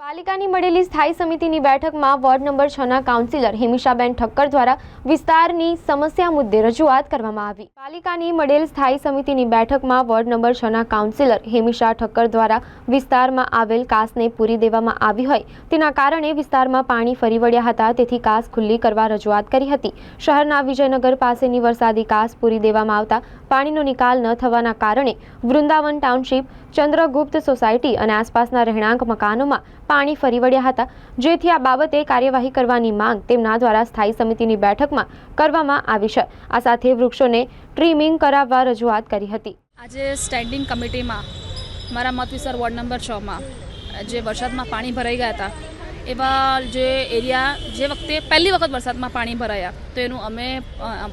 પાલિકાની મળેલી સ્થાયી સમિતિની બેઠકમાં વોર્ડ નંબર છના કાઉન્સિલર હિમિષાબેન ઠક્કર દ્વારા વિસ્તારની સમસ્યા મુદ્દે રજૂઆત કરવામાં આવી. પાલિકાની મળેલ સ્થાયી સમિતિની બેઠકમાં વોર્ડ નંબર છના કાઉન્સિલર હિમિષા ઠક્કર દ્વારા વિસ્તારમાં આવેલ કાસને પૂરી દેવામાં આવી હોય તેના કારણે વિસ્તારમાં પાણી ફરી વળ્યા હતા, તેથી કાસ ખુલ્લી કરવા રજૂઆત કરી હતી. શહેરના વિજયનગર પાસેની વરસાદી કાસ પૂરી દેવામાં આવતા પાણીનો નિકાલ ન થવાના કારણે વૃંદાવન ટાઉનશીપ, ચંદ્રગુપ્ત સોસાયટી અને આસપાસના રહેણાંક મકાનોમાં પાણી ફરી વળ્યા હતા. જેથી આ બાબતે કાર્યવાહી કરવાની માંગ તેમના દ્વારા સ્થાયી સમિતિની બેઠકમાં કરવામાં આવી છે. આ સાથે વૃક્ષોને ટ્રીમિંગ કરાવવા રજૂઆત કરી હતી. આજે સ્ટેન્ડિંગ કમિટીમાં મારા મત વિસ્તાર વોર્ડ નંબર છમાં જે વરસાદમાં પાણી ભરાઈ ગયા હતા, એવા જે એરિયા જે વખતે પહેલી વખત વરસાદમાં પાણી ભરાયા, તો એનું અમે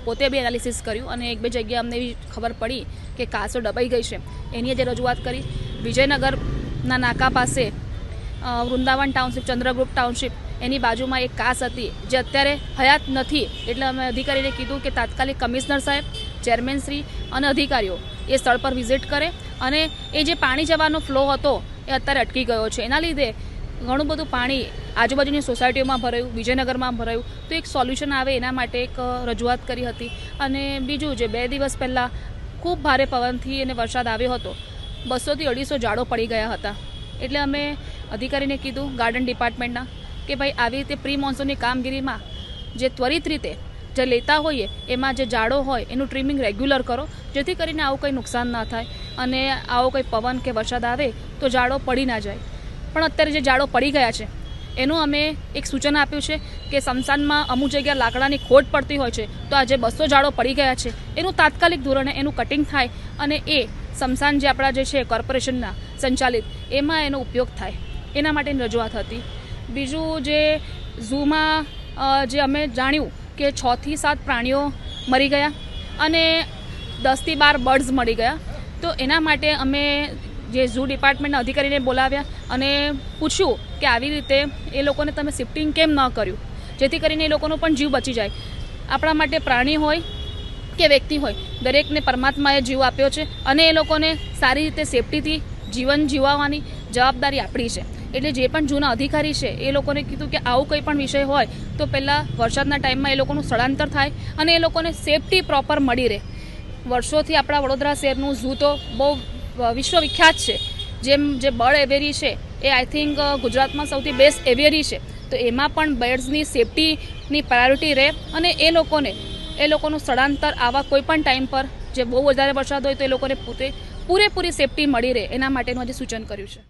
પોતે બી એનાલિસિસ કર્યું અને એક બે જગ્યાએ અમને એવી ખબર પડી કે કાસો ડબાઈ ગઈ છે. એની જે રજૂઆત કરી. વિજયનગરના નાકા પાસે વૃંદાવન ટાઉનશીપ, ચંદ્રગુપ્ત ટાઉનશીપ એની બાજુમાં એક કાસ હતી, જે અત્યારે હયાત નથી. એટલે અમે અધિકારીને કીધું કે તાત્કાલિક કમિશનર સાહેબ, ચેરમેન શ્રી અને અધિકારીઓ એ સ્થળ પર વિઝિટ કરે અને એ જે પાણી જવાનો ફ્લો હતો એ અત્યારે અટકી ગયો છે. એના લીધે ઘણું બધું પાણી આજુબાજુની સોસાયટીઓમાં ભરાયું, વિજયનગરમાં ભરાયું. તો એક સોલ્યુશન આવે એના માટે એક રજૂઆત કરી હતી. અને બીજું જે બે દિવસ પહેલાં ખૂબ ભારે પવનથી અને વરસાદ આવ્યો હતો. બસોથી અઢીસો ઝાડો પડી ગયા હતા. એટલે અમે અધિકારીને કીધું ગાર્ડન ડિપાર્ટમેન્ટના કે ભાઈ, આવી રીતે પ્રી મોન્સૂનની કામગીરીમાં જે ત્વરિત રીતે જે લેતા હોઈએ, એમાં જે ઝાડો હોય, એનું ટ્રીમિંગ રેગ્યુલર કરો, જેથી કરીને આવું કંઈ નુકસાન ના થાય અને આવો કંઈ પવન કે વરસાદ આવે તો ઝાડો પડી ના જાય. પણ અત્યારે જે ઝાડો પડી ગયા છે, એનું અમે એક સૂચન આપ્યું છે કે સમસાનમાં અમુક જગ્યાએ લાકડાની ખોટ પડતી હોય છે, તો આ જે બસો ઝાડો પડી ગયા છે, એનું તાત્કાલિક ધોરણે એનું કટિંગ થાય અને એ સમસાન જે આપણા જે છે કોર્પોરેશનના સંચાલિત, એમાં એનો ઉપયોગ થાય. એના માટેની રજૂઆત હતી. બીજું જે ઝૂમાં જે અમે જાણ્યું કે છથી સાત પ્રાણીઓ મરી ગયા અને દસથી બાર બર્ડ્સ મળી ગયા, તો એના માટે અમે જે ઝૂ ડિપાર્ટમેન્ટના અધિકારીને બોલાવ્યા અને પૂછ્યું કે આવી રીતે એ લોકોને તમે શિફ્ટિંગ કેમ ન કર્યું? જેથી કરીને એ લોકોનો પણ જીવ બચી જાય. આપણા માટે પ્રાણી હોય કે વ્યક્તિ હોય, દરેકને પરમાત્માએ જીવ આપ્યો છે અને એ લોકોને સારી રીતે સેફટીથી જીવન જીવવાની જવાબદારી આપણી છે. એટલે જે પણ જૂના અધિકારી છે, એ લોકોને કીધું કે આવું કંઈ પણ વિષય હોય, તો પહેલાં વરસાદના ટાઈમમાં એ લોકોનું સ્થળાંતર થાય અને એ લોકોને સેફટી પ્રોપર મળી રહે. વર્ષોથી આપણા વડોદરા શહેરનું ઝૂ તો બહુ વિશ્વવિખ્યાત છે. જેમ જે બર્ડ એવેરી છે, એ આઈ થિંક ગુજરાતમાં સૌથી બેસ્ટ એવેરી છે. તો એમાં પણ બર્ડ્સની સેફટીની પ્રાયોરિટી રહે અને એ લોકોને, એ લોકોનું સ્થળાંતર આવા કોઈ પણ ટાઈમ પર, જે બહુ વધારે વરસાદ હોય તો એ લોકોને પોતે પૂરેપૂરી સેફટી મળી રહે. એના માટેનું આજે સૂચન કર્યું છે.